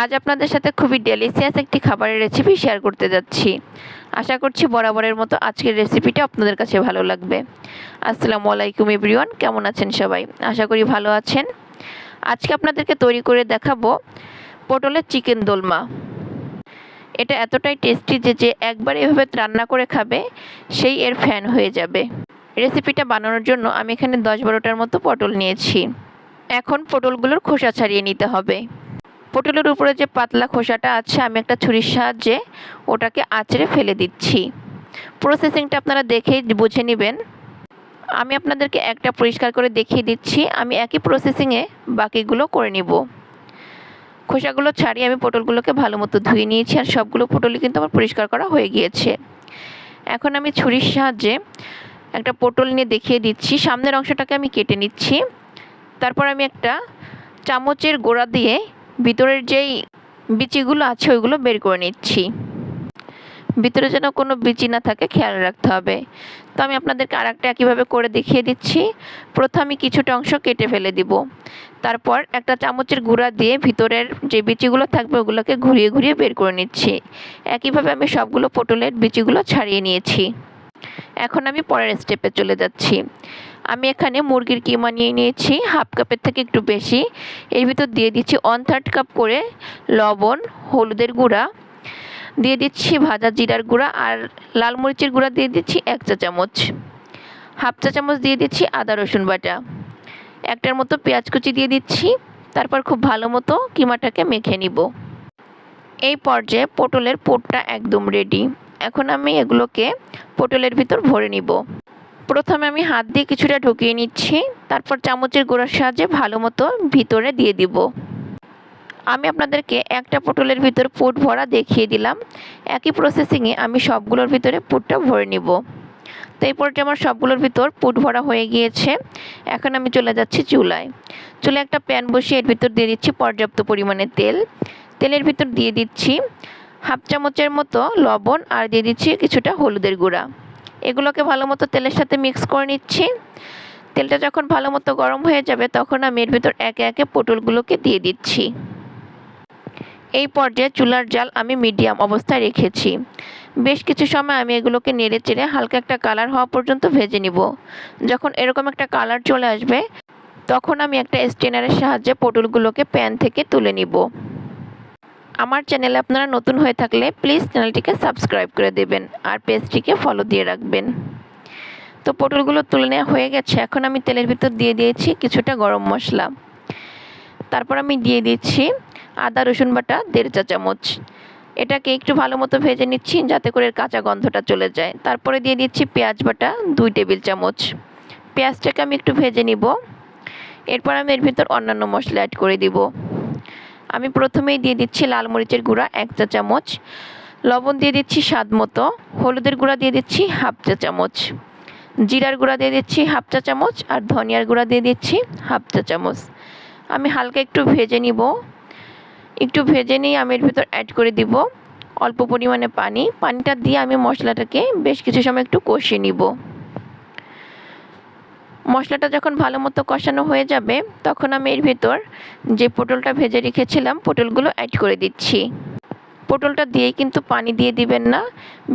আজ আপনাদের সাথে খুবই ডেলিসিয়াস একটি খাবারের রেসিপি শেয়ার করতে যাচ্ছি। আশা করছি বরাবরের মতো আজকের রেসিপিটা আপনাদের কাছে ভালো লাগবে। আসসালামু আলাইকুম এভরিওয়ান কেমন আছেন সবাই? আশা করি ভালো আছেন। আজকে আপনাদেরকে তৈরি করে দেখাবো পটলের চিকেন দোলমা। এটা এতটাই টেস্টি যে যে একবার এভাবে রান্না করে খাবে, সেই এর ফ্যান হয়ে যাবে। রেসিপিটা বানানোর জন্য আমি এখানে দশ বারোটার মতো পটল নিয়েছি। এখন পটলগুলোর খোসা ছাড়িয়ে নিতে হবে। পটলের উপরে যে পাতলা খোসাটা আছে, আমি একটা ছুরির সাহায্যে ওটাকে আঁচড়ে ফেলে দিচ্ছি। প্রসেসিংটা আপনারা দেখেই বুঝে নেবেন। আমি আপনাদেরকে একটা পরিষ্কার করে দেখিয়ে দিচ্ছি। আমি একই প্রসেসিংয়ে বাকিগুলো করে নিব। খোসাগুলো ছাড়িয়ে আমি পটলগুলোকে ভালো মতো ধুয়ে নিয়েছি আর সবগুলো পটলই কিন্তু আমার পরিষ্কার করা হয়ে গিয়েছে। এখন আমি ছুরির সাহায্যে একটা পটল নিয়ে দেখিয়ে দিচ্ছি। সামনের অংশটাকে আমি কেটে নিচ্ছি। তারপর আমি একটা চামচের গোড়া দিয়ে ভিতরের যেই বিচিগুলো আছে, ওইগুলো বের করে নিচ্ছি। ভিতরে যেন কোনো বিচি না থাকে, খেয়াল রাখতে হবে। তো আমি আপনাদেরকে আর একটা একইভাবে করে দেখিয়ে দিচ্ছি। প্রথমে কিছুটা অংশ কেটে ফেলে দিব। তারপর একটা চামচের গুঁড়া দিয়ে ভিতরের যে বিচিগুলো থাকবে, ওগুলোকে ঘুরিয়ে ঘুরিয়ে বের করে নিচ্ছি। একইভাবে আমি সবগুলো পটলের বিচিগুলো ছাড়িয়ে নিয়েছি। এখন আমি পরের স্টেপে চলে যাচ্ছি। আমি এখানে মুরগির কিমা নিয়ে নিয়েছি, হাফ কাপের থেকে একটু বেশি। এর ভিতর দিয়ে দিচ্ছি ওয়ান থার্ড কাপ করে লবণ, হলুদের গুঁড়া। দিয়ে দিচ্ছি ভাজা জিরার গুঁড়া আর লাল মরিচের গুঁড়া দিয়ে দিচ্ছি এক চা চামচ। হাফ চা চামচ দিয়ে দিচ্ছি আদা, রসুন বাটা। একটার মতো পেঁয়াজ কুচি দিয়ে দিচ্ছি, তারপর খুব ভালো মতো কিমাটাকে মেখে নিব। এই পর্যায়ে পটলের পোটটা একদম রেডি এখন আমি এগুলোকে পটলের ভিতর ভরে নিব। প্রথমে আমি হাত দিয়ে কিছুটা ঢুকিয়ে নিচ্ছি, তারপর চামচের গোড়ার সাহায্যে ভালো মতো ভিতরে দিয়ে দিব। আমি আপনাদেরকে একটা পটলের ভিতর পুট ভরা দেখিয়ে দিলাম। একই প্রসেসিংয়ে আমি সবগুলোর ভিতরে পুটটা ভরে নিব। তো এই পর্যায়ে আমার সবগুলোর ভিতর পুট ভরা হয়ে গিয়েছে। এখন আমি চলে যাচ্ছি চুলায়। চুলায় একটা প্যান বসিয়ে এর ভিতর দিয়ে দিচ্ছি পর্যাপ্ত পরিমাণে তেল। তেলের ভিতর দিয়ে দিচ্ছি হাফ চামচের মতো লবণ আর দিয়ে দিচ্ছি কিছুটা হলুদের গুঁড়া। এগুলোকে ভালো মতো তেলের সাথে মিক্স করে নিচ্ছি। তেলটা যখন ভালো মতো গরম হয়ে যাবে, তখন আমি এর ভিতর একে একে পটলগুলোকে দিয়ে দিচ্ছি। এই পর্যায়ে চুলার জাল আমি মিডিয়াম অবস্থায় রেখেছি। বেশ কিছু সময় আমি এগুলোকে নেড়ে চেড়ে হালকা একটা কালার হওয়া পর্যন্ত ভেজে নিব। যখন এরকম একটা কালার চলে আসবে, তখন আমি একটা স্টেনারের সাহায্যে পটলগুলোকে প্যান থেকে তুলে নিব। আমার চ্যানেলে আপনারা নতুন হয়ে থাকলে প্লিজ চ্যানেলটিকে সাবস্ক্রাইব করে দেবেন আর পেজটিকে ফলো দিয়ে রাখবেন। তো পটলগুলো তুলে নেওয়া হয়ে গেছে। এখন আমি তেলের ভিতর দিয়ে দিয়েছি কিছুটা গরম মশলা। তারপর আমি দিয়ে দিচ্ছি আদা, রসুন বাটা, দেড় চা চামচ। এটাকে একটু ভালো মতো ভেজে নিচ্ছি যাতে করে কাঁচা গন্ধটা চলে যায়। তারপরে দিয়ে দিচ্ছি পেঁয়াজ বাটা, দুই টেবিল চামচ। পেঁয়াজটাকে আমি একটু ভেজে নিব। এরপর আমি এর ভিতর অন্যান্য মশলা অ্যাড করে দিব। আমি প্রথমেই দিয়ে দিচ্ছি লাল মরিচের গুঁড়া এক চা চামচ, লবণ দিয়ে দিচ্ছি স্বাদ মতো, হলুদের গুঁড়া দিয়ে দিচ্ছি হাফ চা চামচ, জিরার গুঁড়া দিয়ে দিচ্ছি হাফ চা চামচ আর ধনিয়ার গুঁড়া দিয়ে দিচ্ছি হাফ চা চামচ। আমি হালকা একটু ভেজে নিব, একটু ভেজে নিয়ে আমি এর ভিতর অ্যাড করে দিব অল্প পরিমাণে পানি। পানিটা দিয়ে আমি মশলাটাকে বেশ কিছু সময় একটু কষিয়ে নিব। মশলাটা যখন ভালো মতো কষানো হয়ে যাবে, তখন আমি এর ভিতর যে পটলটা ভেজে রেখেছিলাম, পটলগুলো অ্যাড করে দিচ্ছি। পটলটা দিয়েই কিন্তু পানি দিয়ে দিবেন না,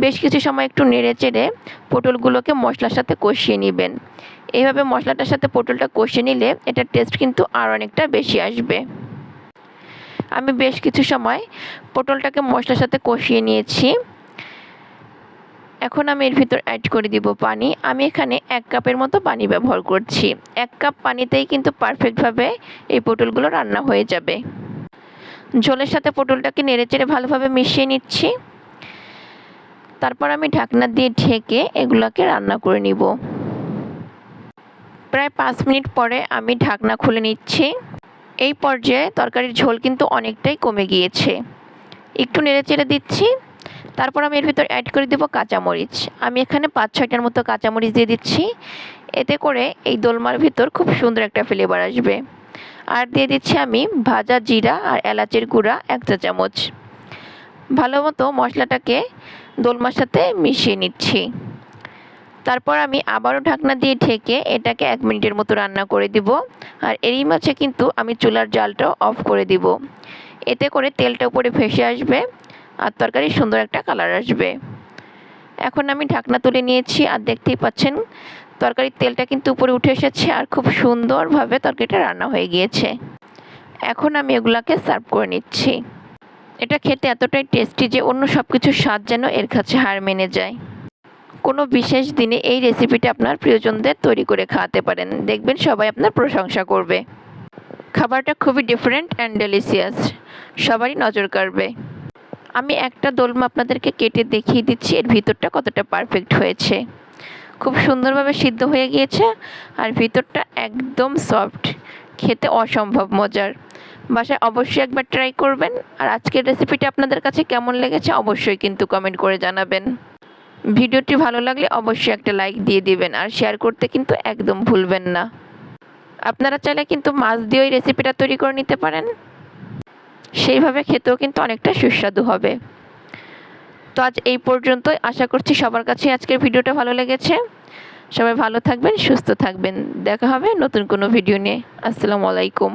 বেশ কিছু সময় একটু নেড়ে চেড়ে পটলগুলোকে মশলার সাথে কষিয়ে নেবেন। এইভাবে মশলাটার সাথে পটলটা কষিয়ে নিলে এটার টেস্ট কিন্তু আর অনেকটা বেশি আসবে। আমি বেশ কিছু সময় পটলটাকে মশলার সাথে কষিয়ে নিয়েছি। এখন আমি এর ভিতর অ্যাড করে দিব পানি। আমি এখানে এক কাপের মতো পানি ব্যবহার করছি। এক কাপ পানিতেই কিন্তু পারফেক্টভাবে এই পটলগুলো রান্না হয়ে যাবে। ঝোলের সাথে পটলটাকে নেড়ে চেড়ে ভালোভাবে মিশিয়ে নিচ্ছি। তারপর আমি ঢাকনা দিয়ে ঢেকে এগুলোকে রান্না করে নিব। প্রায় পাঁচ মিনিট পরে আমি ঢাকনা খুলে নিচ্ছি। এই পর্যায়ে তরকারির ঝোল কিন্তু অনেকটাই কমে গিয়েছে। একটু নেড়ে চেড়ে দিচ্ছি। তারপর আমি এর ভিতর অ্যাড করে দেবো কাঁচামরিচ। আমি এখানে পাঁচ, ছয়টার মতো কাঁচামরিচ দিয়ে দিচ্ছি। এতে করে এই দোলমার ভিতর খুব সুন্দর একটা ফ্লেভার আসবে। আর দিয়ে দিচ্ছি আমি ভাজা জিরা আর এলাচের গুঁড়া এক চা চামচ। ভালো মতো মশলাটাকে দোলমার সাথে মিশিয়ে নিচ্ছি। তারপর আমি আবারও ঢাকনা দিয়ে ঢেকে এটাকে এক মিনিটের মতো রান্না করে দিব। আর এরই মাঝে কিন্তু আমি চুলার জালটাও অফ করে দিব। এতে করে তেলটা উপরে ভেসে আসবে। আর তরকারি সুন্দর একটা কালার আসবে। এখন আমি ঢাকনা তুলে নিয়েছি আর দেখতেই পাচ্ছেন, তরকারির তেলটা কিন্তু উপরে উঠে এসেছে আর খুব সুন্দরভাবে তরকারিটা রান্না হয়ে গিয়েছে। এখন আমি এগুলাকে সার্ভ করে নিচ্ছি। এটা খেতে এতটাই টেস্টি যে অন্য সব কিছুর স্বাদ যেন এর কাছে হার মেনে যায়। কোনো বিশেষ দিনে এই রেসিপিটা আপনার প্রিয়জনদের তৈরি করে খাওয়াতে পারেন। দেখবেন সবাই আপনার প্রশংসা করবে। খাবারটা খুবই ডিফারেন্ট অ্যান্ড ডেলিসিয়াস সবারই নজর কাড়বে। আমি একটা দোলমা আপনাদেরকে কেটে দেখিয়ে দিচ্ছি, এর ভিতরটা কতটা পারফেক্ট হয়েছে। খুব সুন্দরভাবে সিদ্ধ হয়ে গিয়েছে আর ভিতরটা একদম সফট খেতে অসম্ভব মজার। বাসায় অবশ্যই একবার ট্রাই করবেন আর আজকের রেসিপিটা আপনাদের কাছে কেমন লেগেছে অবশ্যই কিন্তু কমেন্ট করে জানাবেন। ভিডিওটি ভালো লাগলে অবশ্যই একটা লাইক দিয়ে দিবেন আর শেয়ার করতে কিন্তু একদম ভুলবেন না। আপনারা চাইলে কিন্তু মাছ দিয়েও এই রেসিপিটা তৈরি করে নিতে পারেন। সেইভাবে খেতেও কিন্তু অনেকটা সুস্বাদু হবে। তো আজ এই পর্যন্তই। আশা করছি সবার কাছে আজকের ভিডিওটা ভালো লেগেছে। সবাই ভালো থাকবেন, সুস্থ থাকবেন। দেখা হবে নতুন কোনো ভিডিও নিয়ে। আসসালামু আলাইকুম।